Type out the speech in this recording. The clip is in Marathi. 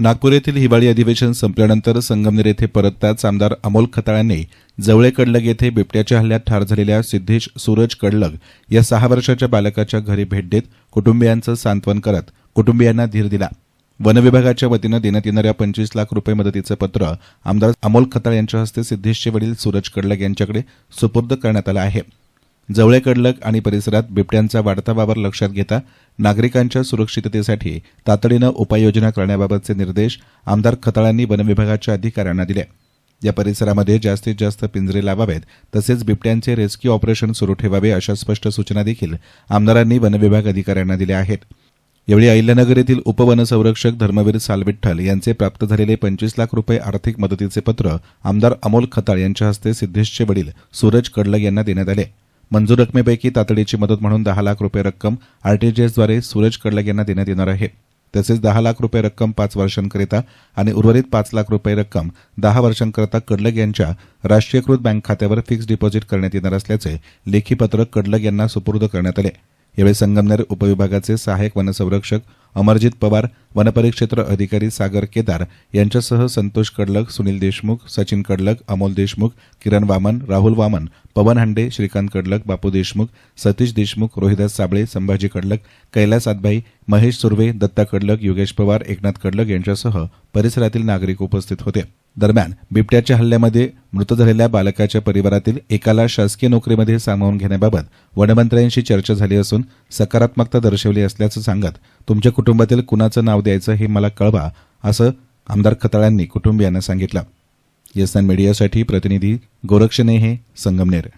नागपूर येथील हिवाळी अधिवेशन संपल्यानंतर संगमनेर येथे परतताच आमदार अमोल खताळांनी जवळे कडलग येथे बिबट्याच्या हल्ल्यात ठार झालेल्या सिद्धेश सूरज कडलग या सहा वर्षाच्या बालकाच्या घरी भेट देत कुटुंबियांचं सांत्वन करत कुटुंबियांना धीर दिला. वनविभागाच्या वतीनं देण्यात येणाऱ्या पंचवीस लाख रुपये मदतीचं पत्र आमदार अमोल खताळ यांच्या हस्ते सिद्धेशचे वडील सूरज कडलग यांच्याकडे सुपूर्द करण्यात आलं आहे. जवळे कडलक आणि परिसरात बिबट्यांचा वाढता वावर लक्षात घेता नागरिकांच्या सुरक्षिततेसाठी तातडीनं उपाययोजना करण्याबाबतचे निर्देश आमदार खताळांनी वनविभागाच्या अधिकाऱ्यांना दिले. या परिसरामध्ये जास्तीत जास्त पिंजरे लावावेत तसेच बिबट्यांचे रेस्क्यू ऑपरेशन सुरू ठेवावे अशा स्पष्ट सूचना देखील आमदारांनी वनविभाग अधिकाऱ्यांना दिल्या आहेत. यावेळी अहिल्यानगर येथील उपवनसंरक्षक धर्मवीर सालविठ्ठल यांचे प्राप्त झालेले पंचवीस लाख रुपये आर्थिक मदतीचे पत्र आमदार अमोल खताळ यांच्या हस्ते सिद्धेशचे वडील सूरज कडलग यांना देण्यात आले. मंजूर रकमेपैकी तातडीची मदत म्हणून दहा लाख रुपये रक्कम आरटीजीएसद्वारे सूरज कडलग यांना देण्यात येणार आहे. तसेच दहा लाख रुपये रक्कम पाच वर्षांकरिता आणि उर्वरित पाच लाख रुपये रक्कम दहा वर्षांकरता कडलग यांच्या राष्ट्रीयकृत बँक खात्यावर फिक्स्ड डिपॉझिट करण्यात येणार असल्याचे लेखी पत्र कडलग यांना सुपूर्द करण्यात आले. यावेळी संगमनेर उपविभागाचे सहाय्यक वनसंरक्षक अमरजित पवार वनपरिक्षेत्र अधिकारी सागर केदार यांच्यासह संतोष कडलक सुनील देशमुख सचिन कडलक अमोल देशमुख किरण वामन राहुल वामन पवन हांडे श्रीकांत कडलक बापू देशमुख सतीश देशमुख रोहिदास साबळे संभाजी कडलक कैलास आदभाई महेश सुर्वे दत्ता कडलक योगेश पवार एकनाथ कडलक यांच्यासह परिसरातील नागरिक उपस्थित होते. दरम्यान बिबट्याच्या हल्ल्यामध्ये मृत झालेल्या बालकाच्या परिवारातील एकाला शासकीय नोकरीमध्ये सामावून घेण्याबाबत वनमंत्र्यांशी चर्चा झाली असून सकारात्मकता दर्शवली असल्याचं सांगत तुमच्या कुटुंबातील कुणाचं नाव द्यायचं हे मला कळवा असं आमदार खताळांनी कुटुंबियांना सांगितलं. येसन मीडियासाठी प्रतिनिधी गोरक्षनेहे संगमनेर.